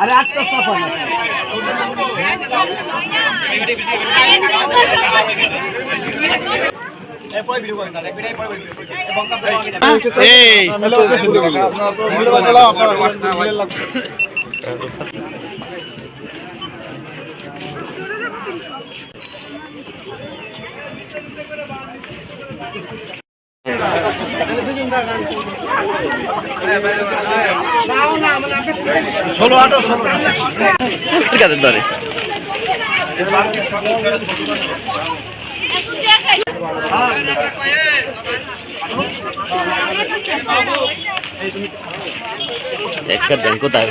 আরে আটটা চাপা না। এই। ষোলো আঠারো ঠিক আছে ধরে কোথায়?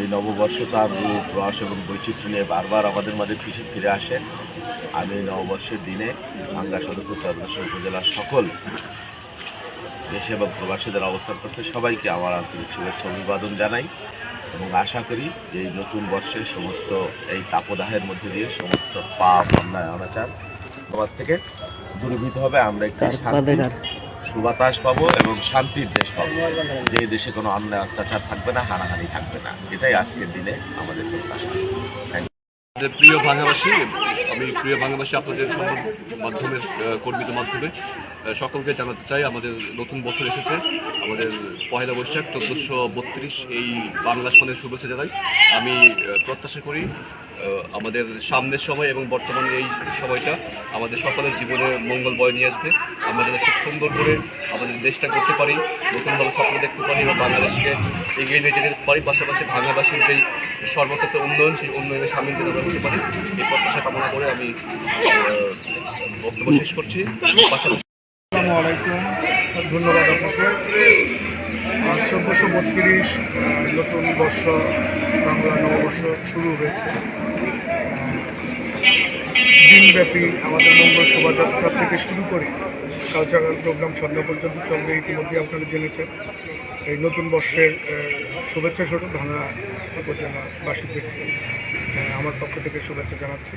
এই নববর্ষ তার রূপ রস এবং বৈচিত্র্য নিয়ে বারবার আমাদের মাঝে ফিরে ফিরে আসে। আমি এই নববর্ষের দিনে বাংলা সদরপুর চন্দ্রশোর উপজেলার সকল দেশে এবং প্রবাসীদের অবস্থান করছে। সবাইকে আমার আন্তরিক শুভেচ্ছা অভিবাদন জানাই এবং আশা করি যে এই নতুন বর্ষে সমস্ত এই তাপদাহের মধ্যে দিয়ে সমস্ত পাপ অন্যায় অনাচার সমাজ থেকে দূরীভূত হবে। আমরা একটি সুবাতাস পাবো এবং শান্তির দেশ পাবো। যে দেশে কোনো অন্যায় অত্যাচার থাকবে না হানাহানি থাকবে না। এটাই আজকের দিনে আমাদের প্রত্যাশা। প্রিয় বাংলাবাসী আমি প্রিয় বাংলাবাসী আপনাদের সংবাদ মাধ্যমের আহ, কর্মীদের মাধ্যমে সকলকে জানাতে চাই আমাদের নতুন বছর এসেছে। আমাদের পয়লা বৈশাখ চোদ্দোশো বত্রিশ এই বাংলা সনের শুভেচ্ছা জানাই। আমি প্রত্যাশা করি আমাদের সামনের সময় এবং বর্তমানে এই সময়টা আমাদের সকলের জীবনে মঙ্গল বয় নিয়ে আসবে। আমরা খুব সুন্দর করে আমাদের দেশটা করতে পারি, নতুনভাবে স্বপ্ন দেখতে পারি এবং বাংলাদেশকে এগিয়ে নিয়ে যেতে পারি। পাশাপাশি বাংলাভাষীর যেই সর্বক্ষেত্রে উন্নয়ন, সেই উন্নয়নে সামিল যেন আমরা পারি এই প্রত্যাশা কামনা করে আমি বক্তব্য শেষ করছি। পাশাপাশি আসসালামু আলাইকুম। ধন্যবাদ আপনাকে। চোদ্দোশো বত্রিশ নতুন বর্ষ বাংলা নববর্ষ শুরু হয়েছে। দিনব্যাপী আমাদের মঙ্গল শোভাযাত্রা থেকে শুরু করে কালচারাল প্রোগ্রাম সন্ধ্যা পর্যন্ত চলবে ইতিমধ্যে আপনারা জেনেছেন। এই নতুন বর্ষের শুভেচ্ছা স্বরূপ ভাঙা উপজেলাবাসীদেরকে আহ, আমার পক্ষ থেকে শুভেচ্ছা জানাচ্ছি।